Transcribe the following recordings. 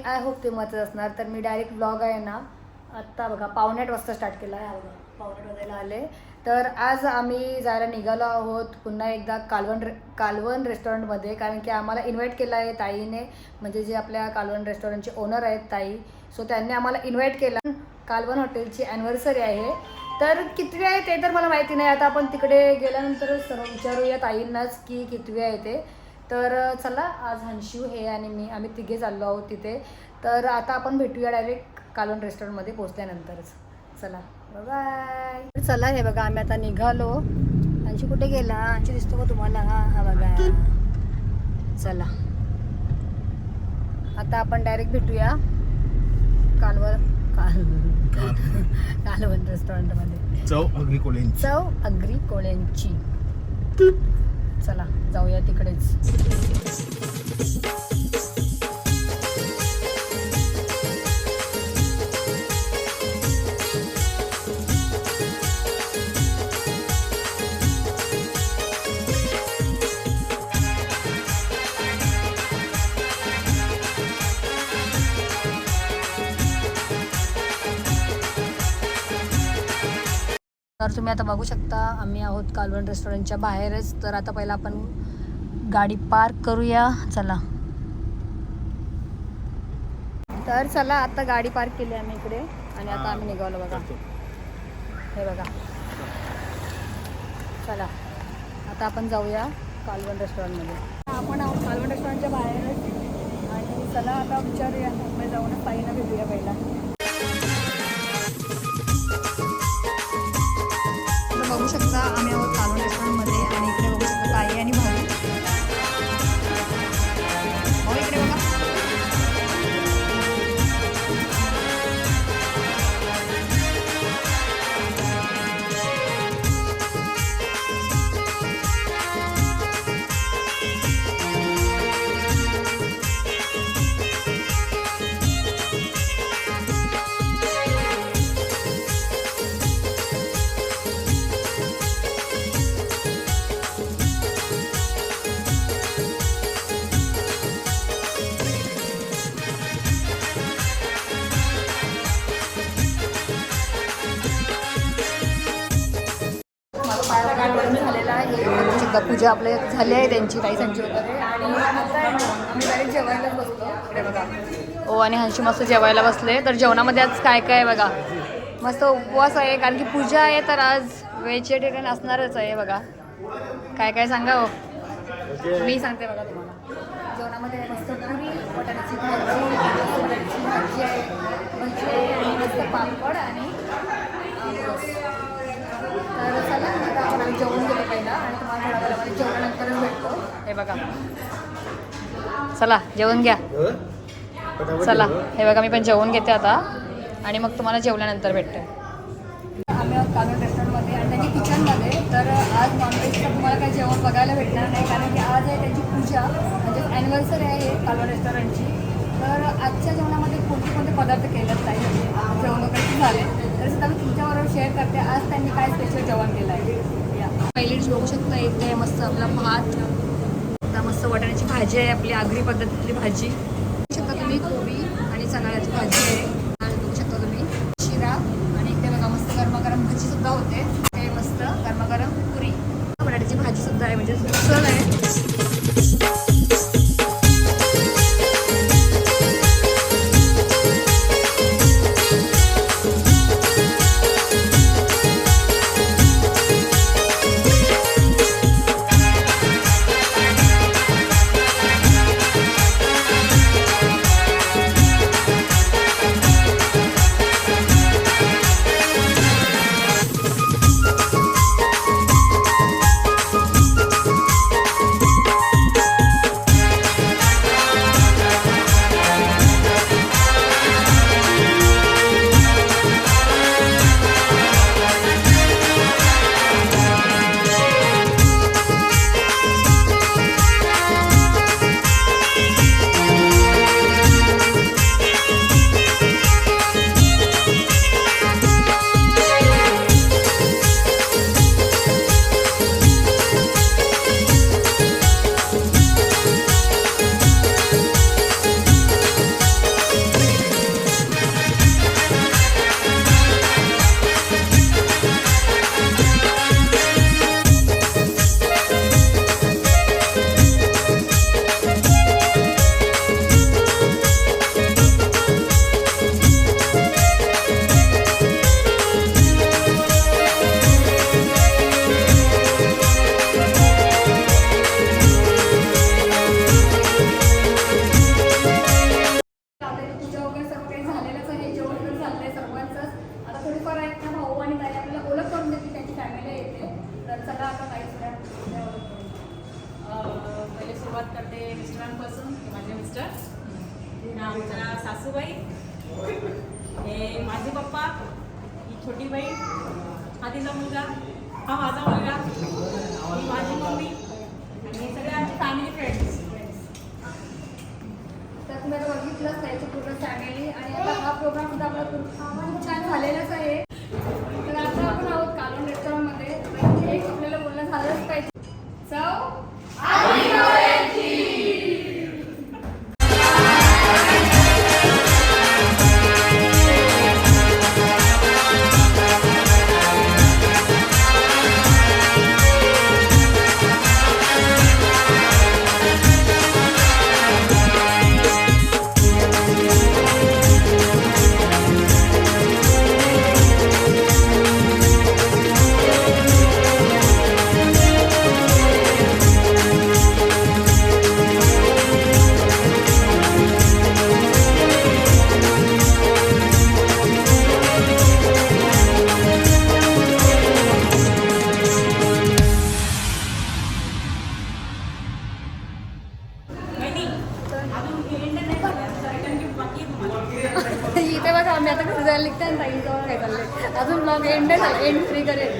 So I hope ते मतच असणार. तर मी डायरेक्ट ब्लॉग आहे ना आत्ता बघा पावणेआठ वाजता स्टार्ट केला आहे बघा. पावणेआठ वाजायला आले. तर आज आम्ही जायला निघालो आहोत पुन्हा एकदा कालवण रे कालवण रेस्टॉरंटमध्ये कारण की आम्हाला इन्व्हाइट केलं आहे ताईने. म्हणजे जे आपल्या कालवण रेस्टॉरंटचे ओनर आहेत ताई. सो त्यांनी आम्हाला इन्व्हाइट केलं. कालवण हॉटेलची ॲनिव्हर्सरी आहे. तर कितवी आहे ते तर मला माहिती नाही. आता आपण तिकडे गेल्यानंतर सर्व विचारूया ताईंनाच की कितवी आहे ते. तर चला आज हंशू हे आणि मी आम्ही तिघे चाललो आहोत तिथे. तर आता आपण भेटूया डायरेक्ट कालवण रेस्टॉरंटमध्ये पोहोचल्यानंतरच. चला बाय चला हे बघा आम्ही आता निघालो. अंशी कुठे गेला? अंशी दिसतो का तुम्हाला? हा हा बघा. चला. आता आपण डायरेक्ट भेटूया कालवण काल कालवण रेस्टॉरंटमध्ये चव अग्री कोळींची चव अग्री कोळ्यांची चला जाऊया तिकडेच. तर तुम्ही आता बघू शकता आम्ही आहोत कालवण रेस्टॉरंटच्या बाहेरच. तर आता पहिला आपण गाडी पार्क करूया. चला. तर चला आता गाडी पार्क केली आम्ही इकडे. आणि आता आम्ही निघालो बघा. हे बघा. चला. आता आपण जाऊया कालवण रेस्टॉरंटमध्ये. आपण आहोत कालवण रेस्टॉरंटच्या बाहेरच. आणि चला आता विचारूया. मुंबई जाऊन ताईनं भेटूया पहिला. आहे पूजा आपल्या झाली आहे त्यांची काही संची वगैरे आणि आता बसतो हो आणि हंशी मस्त जेवायला बसले. तर जेवणामध्ये आज काय काय बघा? मस्त उपवास आहे कारण की पूजा आहे तर आज व्हेजिटेरियन असणारच आहे बघा. काय काय सांगा हो? मी सांगते बघा तुम्हाला. जेवणामध्ये मस्त पुरी बटाट्याची भाजी भाजी आहे भजी आहे आणि मस्त पापड आणि तर चला आता आपण आम्ही जेवण गेलो पहिला आणि तुम्हाला थोड्या वेळामध्ये जेवणानंतरच भेटतो. हे बघा. चला जेवण घ्या. चला हे बघा मी पण जेवण घेते आता. आणि मग तुम्हाला जेवल्यानंतर भेटते. आम्ही आहोत रेस्टॉरंटमध्ये आणि त्यांच्या किचनमध्ये तर आज नॉनव्हेजचं तुम्हाला काही जेवण बघायला भेटणार नाही कारण की आज आहे त्यांची पूजा म्हणजे ॲनिव्हर्सरी आहे कालवा रेस्टॉरंटची तर आजच्या जेवणामध्ये कोणते कोणते पदार्थ केलेत नाही जेवण वगैरे झाले. तर सुद्धा मी तुमच्याबरोबर शेअर करते. आज त्यांनी काय स्पेशल जेवण केलं आहे? या. बघू शकता इथे मस्त आपला भात. आता मस्त वाटाण्याची भाजी आहे आपली आगरी पद्धतीतली भाजी. बघू शकता तुम्ही कोबी आणि चणाळ्याची भाजी आहे. आणि बघू शकता तुम्ही शिरा. आणि इथे बघा मस्त गरमागरम भाजी सुद्धा होते. ते मस्त गरमागरम पुरी. बटाट्याची भाजी सुद्धा आहे म्हणजे स्वागत करते मिस्टरांपासून. माझे मिस्टर. आमच्या सासूबाई. हे माझे पप्पा. ही छोटी बाई. हा तिचा मुलगा. हा माझा मुलगा. ही माझी मम्मी. आणि सगळे आमचे फॅमिली फ्रेंड्स त्यात मला बघितलंच त्याची पूर्ण फॅमिली आणि आता हा प्रोग्राम सुद्धा आपला खूप छान झालेलाच आहे. अजून ब्लॉग एंड एंड फ्री करेल.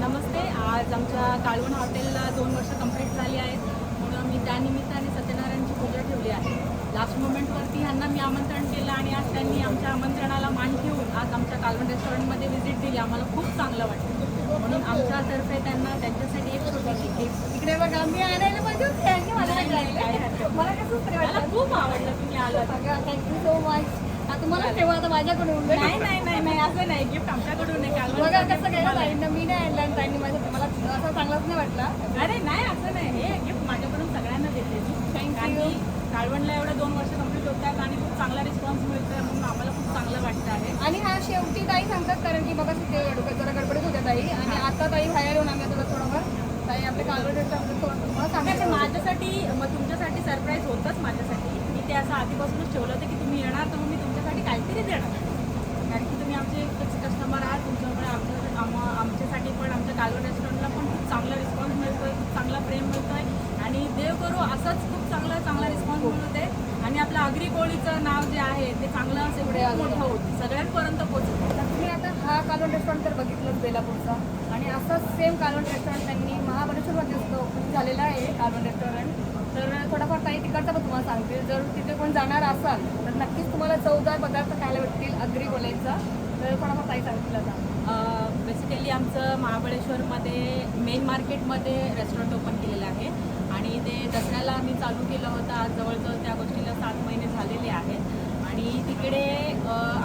नमस्ते. आज आमच्या काळवण हॉटेलला दोन वर्ष कंप्लीट झाली आहेत. म्हणून मी त्यानिमित्ताने सत्यनारायणची पूजा ठेवली आहे. लास्ट मोमेंटवरती ह्यांना मी आमंत्रण केलं आणि आज त्यांनी आमच्या आमंत्रणाला मान ठेवून आज आमच्या कालवण रेस्टॉरंटमध्ये व्हिजिट दिली. आम्हाला खूप चांगलं वाटलं. म्हणून आमच्यातर्फे त्यांना त्यांच्यासाठी एक छोटीशी गिफ्ट इकडे बघा मी आणायला पाहिजे मला कसं खूप आवडलं तुम्ही आलात. थँक्यू सो मच आता मला ठेवा आता माझ्याकडून. नाही नाही नाही असं नाही गिफ्ट आमच्याकडून आहे कालवण बघा कसं काय ताईंना मी नाही आणलं आणि ताईंनी माझ्या मला असं चांगलाच नाही वाटला. अरे नाही असं नाही हे गिफ्ट माझ्याकडून सगळ्यांना देते मी. काळवणला एवढं दोन वर्ष कंप्लीट होतात आणि खूप चांगला रिस्पॉन्स मिळतोय म्हणून आम्हाला खूप चांगलं वाटतं आहे. आणि हा शेवटी ताई सांगतात कारण की बघा ते डोक्यात जरा गडबडीत होत्या ताई. आणि आता ताई बाहेर येऊन आम्ही आता थोडंफार. ताई आपले माझ्यासाठी मग तुमच्यासाठी सरप्राईज होतंच माझ्यासाठी. मी ते असं आधीपासूनच ठेवलं होतं की तुम्ही येणार तर मग मी तुमच्यासाठी काहीतरी देणार. कारण की तुम्ही आमचे फिक्स कस्टमर आहात तुमच्यामुळे आमच्या आम आमच्यासाठी पण आमच्या कालवड रेस्टॉरंटला पण खूप चांगला रिस्पॉन्स मिळतोय खूप चांगला प्रेम मिळतोय. आणि देव करू असंच खूप चांगला चांगला रिस्पॉन्स मिळत आहे आणि आपलं आगरी कोळीचं नाव जे आहे ते चांगलं असे पुढे मोठं होतं सगळ्यांपर्यंत पोहोचतं तर तुम्ही आता हा कालवड रेस्टॉरंट तर बघितलंच बेलापूरचा. आणि असंच सेम कालवड रेस्टॉरंट त्यांनी महाबळेश्वरमध्ये ओपन झालेलं आहे कालवड रेस्टॉरंट तिकडचा सांगतील. सांगते जर तिथे कोण जाणार असाल तर नक्कीच तुम्हाला चवदार पदार्थ खायला भेटतील अग्री बोलायचा. तर थोडाफार काही सांगतील आता? बेसिकली आमचं महाबळेश्वरमध्ये मेन मार्केटमध्ये रेस्टॉरंट ओपन केलेलं आहे. आणि ते दसऱ्याला आम्ही चालू केलं होतं. आज जवळजवळ त्या गोष्टीला सात महिने झालेले आहेत. आणि तिकडे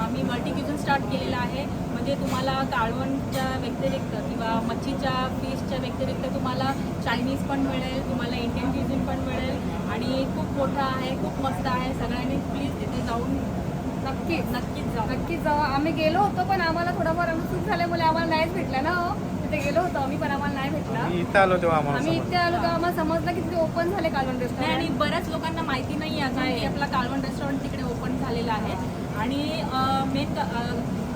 आम्ही मल्टी क्युझन स्टार्ट केलेलं आहे. म्हणजे तुम्हाला काळवणच्या व्यतिरिक्त किंवा मच्छीच्या फिशच्या व्यतिरिक्त तुम्हाला चायनीज पण मिळेल तुम्हाला इंडियन क्युझिन पण मिळेल आणि खूप मोठं आहे खूप मस्त आहे. सगळ्यांनी प्लीज तिथे जाऊन नक्कीच नक्कीच जा. नक्कीच जाऊ आम्ही गेलो होतो पण आम्हाला थोडाफार अनुसून झाल्यामुळे आम्हाला नाहीच भेटला ना हो. तिथे गेलो होतो आम्ही पण आम्हाला नाही भेटला. इथं आलो तेव्हा आम्हाला आम्ही समजलं. इथे आलो तर आम्हाला समजलं की तिथे ओपन झाले कालवण नाही आणि रेस्टॉरंट बऱ्याच लोकांना माहिती नाही आहे अजून की आपला कालवण रेस्टॉरंट तिकडे ओपन झालेलं आहे. आणि मेन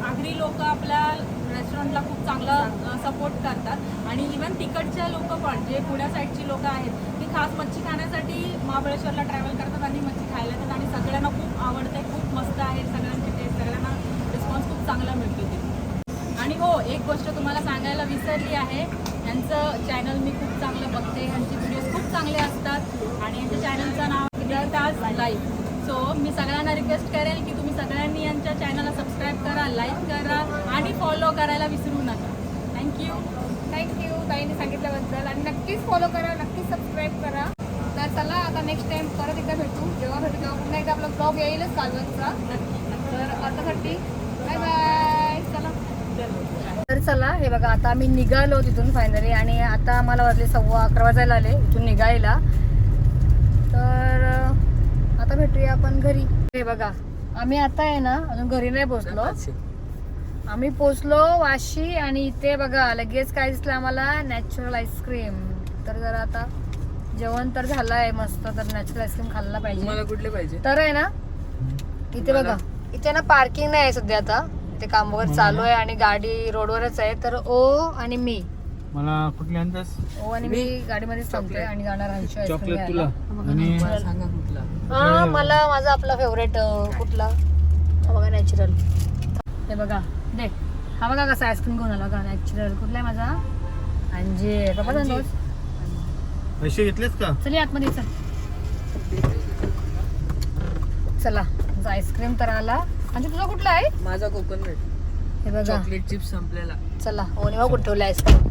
आगरी लोक आपल्या रेस्टॉरंटला खूप चांगला सपोर्ट करतात. आणि इवन तिकडचे लोक पण जे पुण्या साईडची लोक आहेत ती खास मच्छी खाण्यासाठी महाबळेश्वरला ट्रॅव्हल करतात आणि मच्छी खायला येतात. आणि सगळ्यांना खूप आवडते खूप मस्त आहे सगळ्यांची टेस्ट सगळ्यांना रिस्पॉन्स खूप चांगला मिळतो तिथे. आणि हो एक गोष्ट तुम्हाला सांगायला विसरली आहे यांचं चॅनल मी खूप चांगलं बघते यांचे व्हिडिओज खूप चांगले असतात. आणि यांच्या चॅनलचं नाव विदाताज लाईव्ह सो मी सगळ्यांना रिक्वेस्ट करेल की तुम्ही सगळ्यांनी यांच्या चॅनलला सबस्क्राईब करा लाईक करा आणि फॉलो करायला विसरू नका. थँक्यू थँक्यू ताईने सांगितल्याबद्दल आणि नक्कीच फॉलो करा नक्कीच सबस्क्राईब करा. तर चला आता नेक्स्ट टाइम परत एकदा भेटू. जेव्हा भेटू तेव्हा पुन्हा एकदा आपला ब्लॉग येईलच कालवनचा तर आतासाठी बाय बाय चला. तर चला हे बघा आता आम्ही निघालो तिथून फायनली आणि आता आम्हाला वाजले सव्वा अकरा वाजायला आले इथून निघायला. तर आता भेटूया आपण घरी. हे बघा आम्ही आता आहे ना अजून घरी नाही पोचलो आम्ही पोचलो वाशी आणि इथे बघा लगेच काय दिसलं आम्हाला? नॅचरल आईस्क्रीम तर जरा आता जेवण तर झालं आहे मस्त तर नॅचरल आईस्क्रीम खाल्ला पाहिजे. कुठले पाहिजे? तर आहे ना इथे बघा. इथे ना पार्किंग नाही आहे सध्या आता. इथे काम वगैरे चालू आहे आणि गाडी रोडवरच आहे. तर ओ आणि मी. मला कुठले आणतास? ओ आणि मी? गाडीमध्ये थांबतोय आणि जाणार आईस्क्रीम चॉकलेट तुला. आणि हा मला माझा आपला फेवरेट कुठला? हा बघा नॅचरल हे बघा दे. हा बघा कसा आईस्क्रीम घेऊन आला का नॅचरल कुठला आहे माझा? अंजीर. पप्पा सांगतोस पैसे घेतलेस का? चल आतमध्ये चल. चला आईस्क्रीम तर आला. आणि तुझा कुठला आहे? माझा कोकोनट हे बघा. चॉकलेट चिप संपलेला. चला ओने बघ कुठे ठेवलं आईस्क्रीम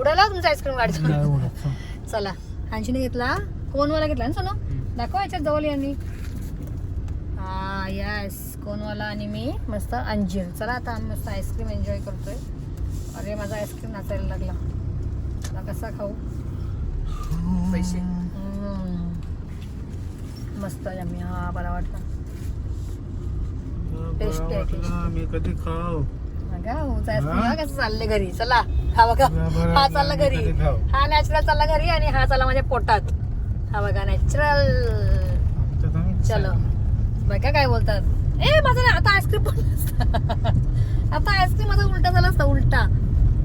उडाला तुमचा आईस्क्रीम गाडीचा. चला हांशीने घेतला. कोणवाला घेतला ना सोनो? दाखवा याच्यात जवळ यांनी हा यस कोणवाला आणि मी मस्त अंजीर. चला आता आम्ही मस्त आईस्क्रीम एन्जॉय करतोय. अरे माझा आईस्क्रीम नाचायला लागला. आता कसा खाऊ? पैसे. मस्त यम्मी हा बरा वाटला. Taste आहे, मी कधी खाऊ? चालले घरी. चला हा बघा. हा चालला घरी? हा नॅचरल चालला घरी आणि हा चालला माझ्या पोटात. हा बघा नॅचरल चलो. बघा काय बोलतात. ए माझा ना आता आईस्क्रीम पण. आता आईस्क्रीम माझा उलटा झाला असता उलटा.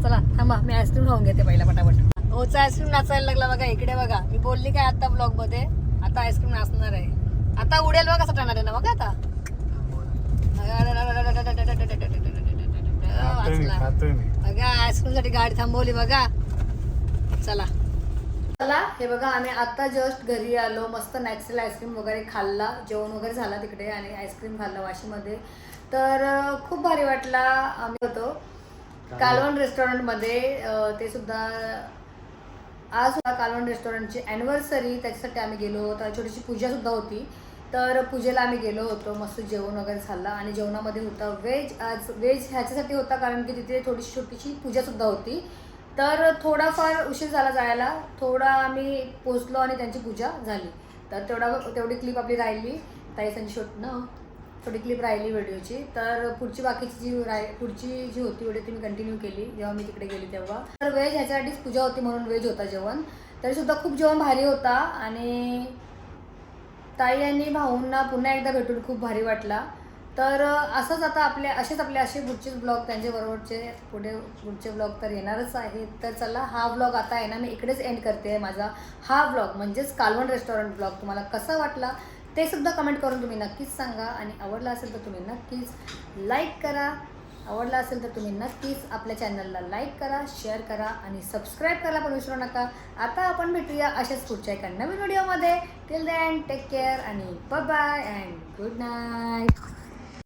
चला थांबा मी आईस्क्रीम खाऊन घेते पहिला पटापट. होचा आईस्क्रीम नाचायला लागला बघा इकडे बघा. मी बोलली काय आता ब्लॉगमध्ये आता आईस्क्रीम नाचणार आहे. आता उडेल बघा कसं टाणार आहे ना बघा आता. बघा आईस्क्रीमसाठी गाडी थांबवली बघा. चला. चला हे बघा आम्ही आता जस्ट घरी आलो. मस्त नॅचरल आईस्क्रीम वगैरे खाल्ला. जेवण वगैरे झाला तिकडे आणि आईस्क्रीम खाल्ला वाशीमध्ये. तर खूप भारी वाटला. आम्ही होतो. कालवण रेस्टॉरंटमध्ये ते सुद्धा आज सुद्धा कालवण रेस्टॉरंटची अॅनिव्हर्सरी त्याच्यासाठी आम्ही गेलो. होतो छोटीशी पूजा सुद्धा होती. तर पूजेला आम्ही गेलो होतो. मस्त जेवण वगैरे झालं. आणि जेवणामध्ये होतं व्हेज आज व्हेज ह्याच्यासाठी होता कारण की तिथे थोडीशी छोटीशी पूजा सुद्धा होती. तर थोडाफार उशीर झाला जायला. थोडा आम्ही पोचलो आणि त्यांची पूजा झाली. तर तेवढा तेवढी क्लिप आपली राहिली. ताई शूट ना थोडी क्लिप राहिली व्हिडिओची. तर पुढची बाकीची जी राह पुढची जी होती व्हिडिओ ती मी कंटिन्यू केली. जेव्हा मी तिकडे गेली तेव्हा. तर व्हेज ह्याच्यासाठीच पूजा होती म्हणून व्हेज होता जेवण. तरीसुद्धा खूप जेवण भारी होता. आणि ताई आणि भाऊंना पुन्हा एकदा भेटून खूप भारी वाटला. तर असंच आता आपले असेच आपले असे पुढचेच ब्लॉग त्यांच्याबरोबरचे पुढे पुढचे ब्लॉग तर येणारच आहेत. तर चला हा ब्लॉग आता आहे ना मी इकडेच एंड करते आहे माझा. हा ब्लॉग म्हणजेच कालवण रेस्टॉरंट ब्लॉग. तुम्हाला कसा वाटला ते सुद्धा कमेंट करून तुम्ही नक्कीच सांगा. आणि आवडला असेल तर तुम्ही नक्कीच लाईक करा. आवडला असेल तर तुम्ही नक्कीच आपल्या चॅनलला लाईक करा शेअर करा आणि सबस्क्राईब करायला पण विसरू नका. आता आपण भेटूया अशाच पुढच्या एका नवीन व्हिडिओमध्ये टिल दॅन टेक केअर आणि बाय अँड गुड नाईट